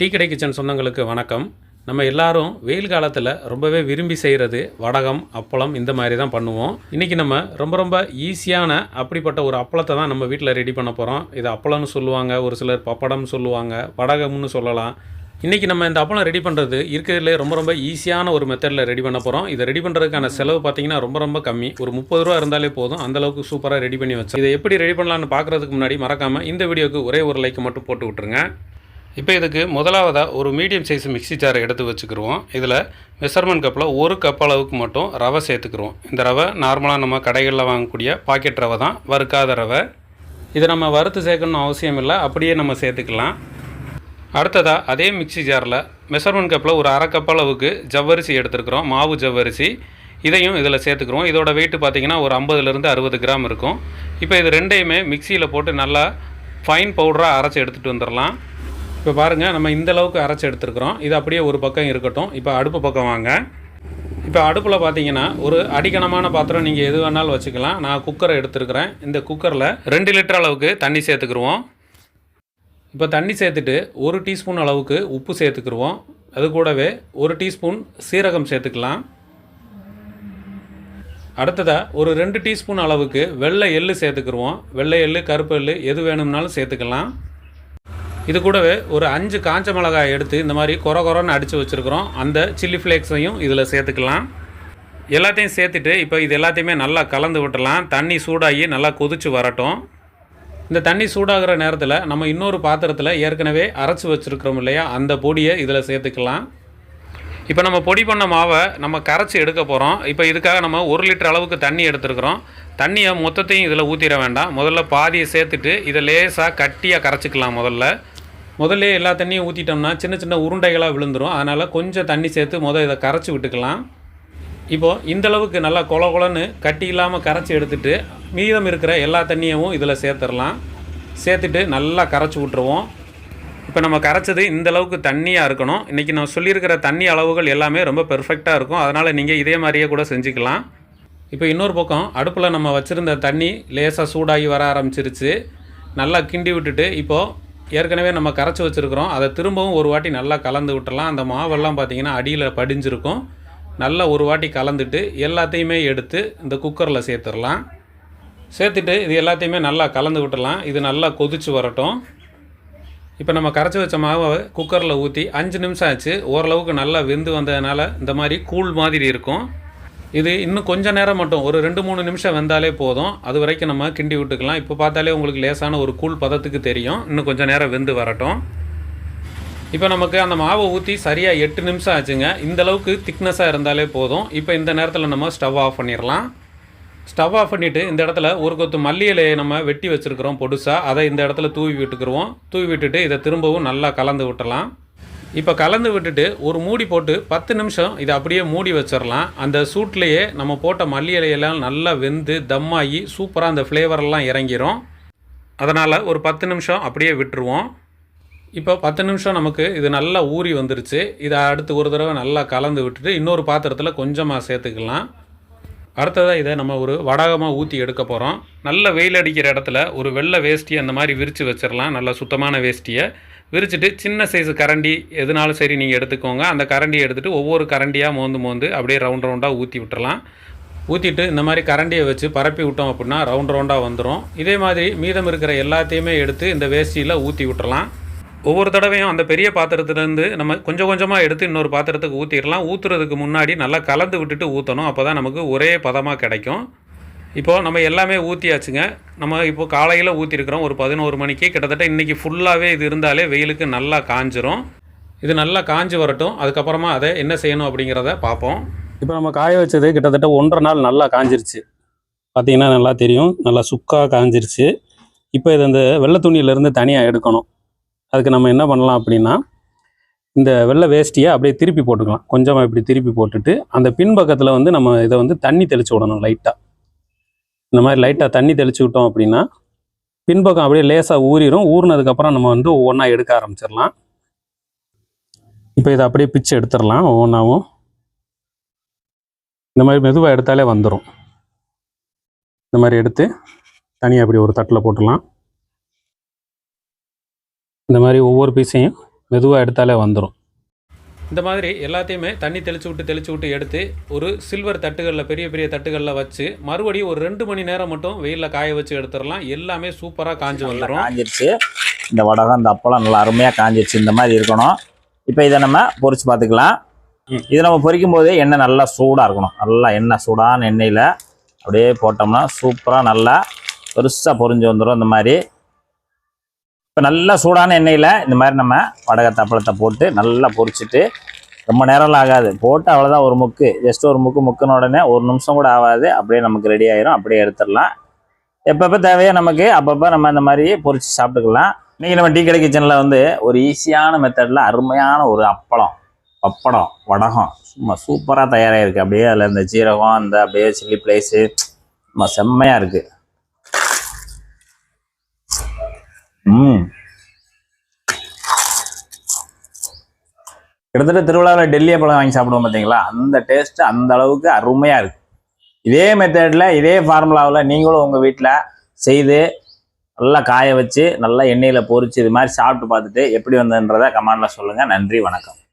Tea கடை kitchen சொந்தங்களுக்கு வணக்கம். நம்ம எல்லாரும் வெயில் காலத்தில் ரொம்பவே விரும்பி செய்கிறது வடகம் அப்பளம் இந்த மாதிரி தான் பண்ணுவோம். இன்றைக்கி நம்ம ரொம்ப ரொம்ப ஈஸியான அப்படிப்பட்ட ஒரு அப்பளத்தை தான் நம்ம வீட்டில் ரெடி பண்ண போகிறோம் இது அப்பளம்னு சொல்லுவாங்க ஒரு சிலர் பப்படம்னு சொல்லுவாங்க வடகம்னு சொல்லலாம். இன்றைக்கி நம்ம இந்த அப்பளம் ரெடி பண்ணுறது இருக்கிறதுலே ரொம்ப ரொம்ப ஈஸியான ஒரு மெத்தடில் ரெடி பண்ண போகிறோம் இதை ரெடி பண்ணுறதுக்கான செலவு பார்த்தீங்கன்னா ரொம்ப ரொம்ப கம்மி. ஒரு முப்பது ரூபா இருந்தாலே போதும். அந்தளவுக்கு சூப்பராக ரெடி பண்ணி வச்சு இதை எப்படி ரெடி பண்ணலான்னு பார்க்குறதுக்கு முன்னாடி மறக்காமல் இந்த வீடியோக்கு ஒரே ஒரு லைக் மட்டும் போட்டு விட்ருங்க இப்போ இதுக்கு முதலாவதாக ஒரு மீடியம் சைஸ் மிக்ஸி ஜாரை எடுத்து வச்சுக்கிருவோம். இதில் மெஷர்மெண்ட் கப்பில் ஒரு கப் அளவுக்கு மட்டும் ரவை சேர்த்துக்கிருவோம். இந்த ரவை நார்மலாக நம்ம கடைகளில் வாங்கக்கூடிய பாக்கெட் ரவை தான். வறுக்காத ரவை. இதை நம்ம வறுத்து சேர்க்கணும்னு அவசியம் இல்லை. அப்படியே நம்ம சேர்த்துக்கலாம். அடுத்ததாக அதே மிக்ஸி ஜாரில் மெஷர்மெண்ட் கப்பில் ஒரு அரை கப் அளவுக்கு ஜவ்வரிசி எடுத்துருக்குறோம். மாவு ஜவ்வரிசி. இதையும் இதில் சேர்த்துக்கிறோம் இதோட வெயிட் பார்த்தீங்கன்னா ஒரு ஐம்பதுலேருந்து அறுபது கிராம் இருக்கும். இப்போ இது ரெண்டையுமே மிக்சியில் போட்டு நல்லா ஃபைன் பவுடராக அரைச்சி எடுத்துகிட்டு வந்துடலாம் இப்போ பாருங்கள் நம்ம இந்த அளவுக்கு அரைச்சி எடுத்துருக்குறோம். இது அப்படியே ஒரு பக்கம் இருக்கட்டும். இப்போ அடுப்பு பக்கம் வாங்க. இப்போ அடுப்பில் பார்த்தீங்கன்னா ஒரு அடிக்கணமான பாத்திரம் நீங்கள் எது வேணாலும் வச்சுக்கலாம். நான் குக்கரை எடுத்துருக்கிறேன். இந்த குக்கரில் ரெண்டு லிட்டர் அளவுக்கு தண்ணி சேர்த்துக்குருவோம். இப்போ தண்ணி சேர்த்துட்டு ஒரு டீஸ்பூன் அளவுக்கு உப்பு சேர்த்துக்குருவோம். அது கூடவே ஒரு டீஸ்பூன் சீரகம் சேர்த்துக்கலாம். அடுத்ததாக ஒரு ரெண்டு டீஸ்பூன் அளவுக்கு வெள்ளை எள்ளு சேர்த்துக்குருவோம். வெள்ளை எள்ளு கருப்பு எள்ளு எது வேணும்னாலும் சேர்த்துக்கலாம். இது கூடவே ஒரு அஞ்சு காஞ்ச மிளகாய் எடுத்து இந்த மாதிரி கொர கொரன்னு அடித்து வச்சுருக்குறோம். அந்த சில்லி ஃப்ளேக்ஸையும் இதில் சேர்த்துக்கலாம். எல்லாத்தையும் சேர்த்துட்டு இப்போ இது எல்லாத்தையுமே நல்லா கலந்து விட்டுலாம் தண்ணி சூடாகி நல்லா கொதிச்சு வரட்டும். இந்த தண்ணி சூடாகிற நேரத்தில் நம்ம இன்னொரு பாத்திரத்தில் ஏற்கனவே அரைச்சி வச்சுருக்கிறோம் இல்லையா? அந்த பொடியை இதில் சேர்த்துக்கலாம். இப்போ நம்ம பொடி பண்ண மாவை நம்ம கரைச்சி எடுக்க போகிறோம் இப்போ இதுக்காக நம்ம ஒரு லிட்டர் அளவுக்கு தண்ணி எடுத்துருக்குறோம். தண்ணியை மொத்தத்தையும் இதில் ஊற்றிட வேண்டாம். முதல்ல பாதியை சேர்த்துட்டு இதை லேசாக கட்டியாக கரைச்சிக்கலாம் முதல்ல. முதல்ல எல்லா தண்ணியும் ஊற்றிட்டோம்னா சின்ன சின்ன உருண்டைகளாக விழுந்துரும். அதனால் கொஞ்சம் தண்ணி சேர்த்து முதல் இதை கரைச்சி விட்டுக்கலாம். இப்போது இந்த அளவுக்கு நல்லா கொல கொலன்னு கட்டி இல்லாமல் கரைச்சி எடுத்துகிட்டு மீதம் இருக்கிற எல்லா தண்ணியவும் இதில் சேர்த்துடலாம். சேர்த்துட்டு நல்லா கரைச்சி விட்ருவோம் இப்போ நம்ம கரைச்சது இந்த அளவுக்கு தண்ணியாக இருக்கணும். இன்றைக்கி நான் சொல்லியிருக்கிற தண்ணி அளவுகள் எல்லாமே ரொம்ப பெர்ஃபெக்டாக இருக்கும். அதனால் நீங்கள் இதே மாதிரியே கூட செஞ்சுக்கலாம். இப்போ இன்னொரு பக்கம் அடுப்பில் நம்ம வச்சுருந்த தண்ணி லேசாக சூடாகி வர ஆரம்பிச்சிருச்சு. நல்லா கிண்டி விட்டுட்டு இப்போது ஏற்கனவே நம்ம கரைச்சி வச்சுருக்கிறோம். அதை திரும்பவும் ஒரு வாட்டி நல்லா கலந்து விட்டுலாம் அந்த மாவெல்லாம் பார்த்திங்கன்னா அடியில் படிஞ்சிருக்கும். நல்லா ஒரு வாட்டி கலந்துட்டு எல்லாத்தையுமே எடுத்து இந்த குக்கரில் சேர்த்துடலாம் சேர்த்துட்டு இது எல்லாத்தையுமே நல்லா கலந்து விட்டுடலாம் இது நல்லா கொதிச்சு வரட்டும். இப்போ நம்ம கரைச்சி வச்ச மாவை குக்கரில் ஊற்றி அஞ்சு நிமிஷம் ஆச்சு. ஓரளவுக்கு நல்லா வெந்து வந்ததுனால இந்த மாதிரி கூழ் மாதிரி இருக்கும். இது இன்னும் கொஞ்சம் நேரம் மட்டும் ஒரு ரெண்டு மூணு நிமிஷம் வெந்தாலே போதும். அது வரைக்கும் நம்ம கிண்டி விட்டுக்கலாம். இப்போ பார்த்தாலே உங்களுக்கு லேசான ஒரு கூழ் பதத்துக்கு தெரியும். இன்னும் கொஞ்சம் நேரம் வெந்து வரட்டும். இப்போ நமக்கு அந்த மாவை ஊற்றி சரியாக எட்டு நிமிஷம் ஆச்சுங்க. இந்த அளவுக்கு திக்னஸாக இருந்தாலே போதும். இப்போ இந்த நேரத்தில் நம்ம ஸ்டவ் ஆஃப் பண்ணிடலாம். ஸ்டவ் ஆஃப் பண்ணிவிட்டு இந்த இடத்துல ஒரு கொத்து மல்லி இலையை நம்ம வெட்டி வச்சுருக்கிறோம் பொடுசாக அதை இந்த இடத்துல தூவி விட்டுக்குருவோம். தூவி விட்டுட்டு இதை திரும்பவும் நல்லா கலந்து விட்டுலாம் இப்போ கலந்து விட்டுட்டு ஒரு மூடி போட்டு பத்து நிமிஷம் இதை அப்படியே மூடி வச்சிடலாம் அந்த சூட்லேயே நம்ம போட்ட மல்லி இலையெல்லாம் நல்லா வெந்து தம்மாகி சூப்பராக அந்த ஃப்ளேவரெல்லாம் இறங்கிரும். அதனால் ஒரு பத்து நிமிஷம் அப்படியே விட்டுருவோம். இப்போ பத்து நிமிஷம் நமக்கு இது நல்லா ஊறி வந்துருச்சு. இதை அடுத்து ஒரு தடவை நல்லா கலந்து விட்டுட்டு இன்னொரு பாத்திரத்தில் கொஞ்சமாக சேர்த்துக்கலாம். அடுத்ததாக இதை நம்ம ஒரு வடகமாக ஊற்றி எடுக்க போகிறோம் நல்ல வெயில் அடிக்கிற இடத்துல ஒரு வெள்ளை வேஷ்டி அந்த மாதிரி விரித்து வச்சிடலாம் நல்ல சுத்தமான வேஷ்டியை. விரிச்சிட்டு சின்ன சைஸ் கரண்டி எதுனாலும் சரி நீங்கள் எடுத்துக்கோங்க. அந்த கரண்டியை எடுத்துகிட்டு ஒவ்வொரு கரண்டியாக மோந்து மோந்து அப்படியே ரவுண்ட் ரவுண்டாக ஊற்றி விட்டுறலாம். ஊற்றிட்டு இந்த மாதிரி கரண்டியை வச்சு பரப்பி விட்டோம் அப்படின்னா ரவுண்ட் ரவுண்டாக வந்துடும் இதே மாதிரி மீதம் இருக்கிற எல்லாத்தையுமே எடுத்து இந்த வேஷ்டியில் ஊற்றி விட்டுறலாம். ஒவ்வொரு தடவையும் அந்த பெரிய பாத்திரத்துலேருந்து நம்ம கொஞ்சம் கொஞ்சமாக எடுத்து இன்னொரு பாத்திரத்துக்கு ஊற்றிடலாம் ஊற்றுறதுக்கு முன்னாடி நல்லா கலந்து விட்டுட்டு ஊற்றணும் அப்போ தான் நமக்கு ஒரே பதமாக கிடைக்கும். இப்போது நம்ம எல்லாமே ஊற்றியாச்சுங்க நம்ம இப்போ காலையில் ஊற்றிருக்கிறோம் ஒரு பதினோரு மணிக்கு. கிட்டத்தட்ட இன்றைக்கி ஃபுல்லாகவே இது இருந்தாலே வெயிலுக்கு நல்லா காஞ்சிரும். இது நல்லா காஞ்சி வரட்டும். அதுக்கப்புறமா அதை என்ன செய்யணும் அப்படிங்கிறத பார்ப்போம். இப்போ நம்ம காய வச்சது கிட்டத்தட்ட ஒன்றரை நாள் நல்லா காஞ்சிருச்சு. பார்த்தீங்கன்னா நல்லா தெரியும். நல்லா சுக்காக காஞ்சிருச்சு. இப்போ இது அந்த வெள்ளை துணியிலேருந்து தனியாக எடுக்கணும். அதுக்கு நம்ம என்ன பண்ணலாம் அப்படின்னா இந்த வெள்ளை வேஷ்டியை அப்படியே திருப்பி போட்டுக்கலாம். கொஞ்சமாக இப்படி திருப்பி போட்டுட்டு அந்த பின்பக்கத்தில் வந்து நம்ம இதை வந்து தண்ணி தெளித்து விடணும் லைட்டாக இந்த மாதிரி லைட்டாக தண்ணி தெளித்து விட்டோம் அப்படின்னா பின்பக்கம் அப்படியே லேசாக ஊறிடும் ஊறினதுக்கப்புறம் நம்ம வந்து ஒவ்வொன்றா எடுக்க ஆரம்பிச்சிடலாம். இப்போ இதை அப்படியே பிச்சு எடுத்துடலாம் ஒவ்வொன்றாவும் இந்த மாதிரி மெதுவாக எடுத்தாலே வந்துடும் இந்த மாதிரி எடுத்து தனியாக அப்படி ஒரு தட்டில் போட்டுடலாம். இந்த மாதிரி ஒவ்வொரு பீஸையும் மெதுவாக எடுத்தாலே வந்துடும் இந்த மாதிரி எல்லாத்தையுமே தண்ணி தெளிச்சு விட்டு தெளிச்சு விட்டு எடுத்து ஒரு சில்வர் தட்டுகளில் பெரிய பெரிய தட்டுகளில் வச்சு மறுபடியும் ஒரு ரெண்டு மணி நேரம் மட்டும் வெயிலில் காய வச்சு எடுத்துடலாம். எல்லாமே சூப்பராக காஞ்சு வந்துடும் காஞ்சிருச்சு. இந்த வடகம் இந்த அப்பளம் நல்லா அருமையாக காஞ்சிருச்சு. இந்த மாதிரி இருக்கணும். இப்போ இதை நம்ம பொரிச்சு பார்த்துக்கலாம். இதை நம்ம பொரிக்கும் போது எண்ணெய் நல்லா சூடாக இருக்கணும். நல்லா எண்ணெய் சூடான எண்ணெயில் அப்படியே போட்டோம்னா சூப்பராக நல்லா பெருசாக பொரிஞ்சு வந்துடும் இந்த மாதிரி இப்போ நல்லா சூடான எண்ணெயில் இந்த மாதிரி நம்ம வடகை தப்பளத்தை போட்டு நல்லா பொரிச்சிட்டு ரொம்ப நேரம்லாம் ஆகாது. போட்டு அவ்வளோதான் ஒரு முக்கு. ஜஸ்ட் ஒரு முக்கு முக்குன உடனே ஒரு நிமிஷம் கூட ஆகாது. அப்படியே நமக்கு ரெடி ஆயிரும். அப்படியே எடுத்துடலாம். எப்பப்போ தேவையோ நமக்கு அப்பப்போ நம்ம இந்த மாதிரி பொரித்து சாப்பிட்டுக்கலாம். இன்றைக்கி நம்ம டீ கடை கிச்சனில் வந்து ஒரு ஈஸியான மெத்தடில் அருமையான ஒரு அப்பளம் பப்படம் வடகம் சும்மா சூப்பராக தயாராகிருக்கு அப்படியே அதில் இந்த ஜீரகம் அந்த அப்படியே சில்லி பிளேஸு நம்ம செம்மையாக இருக்குது கிட்டத்தட்ட திருவிழாவில் டெல்லி பழம் வாங்கி சாப்பிடுவோம் பார்த்தீங்களா? அந்த டேஸ்ட்டு அந்த அளவுக்கு அருமையாக இருக்குது இதே மெத்தடில் இதே ஃபார்முலாவில் நீங்களும் உங்கள் வீட்டில் செய்து நல்லா காய வச்சு நல்லா எண்ணெயில் பொறிச்சு இது மாதிரி சாப்பிட்டு பார்த்துட்டு எப்படி வந்ததுன்றதை கமாண்டில் சொல்லுங்கள் நன்றி வணக்கம்.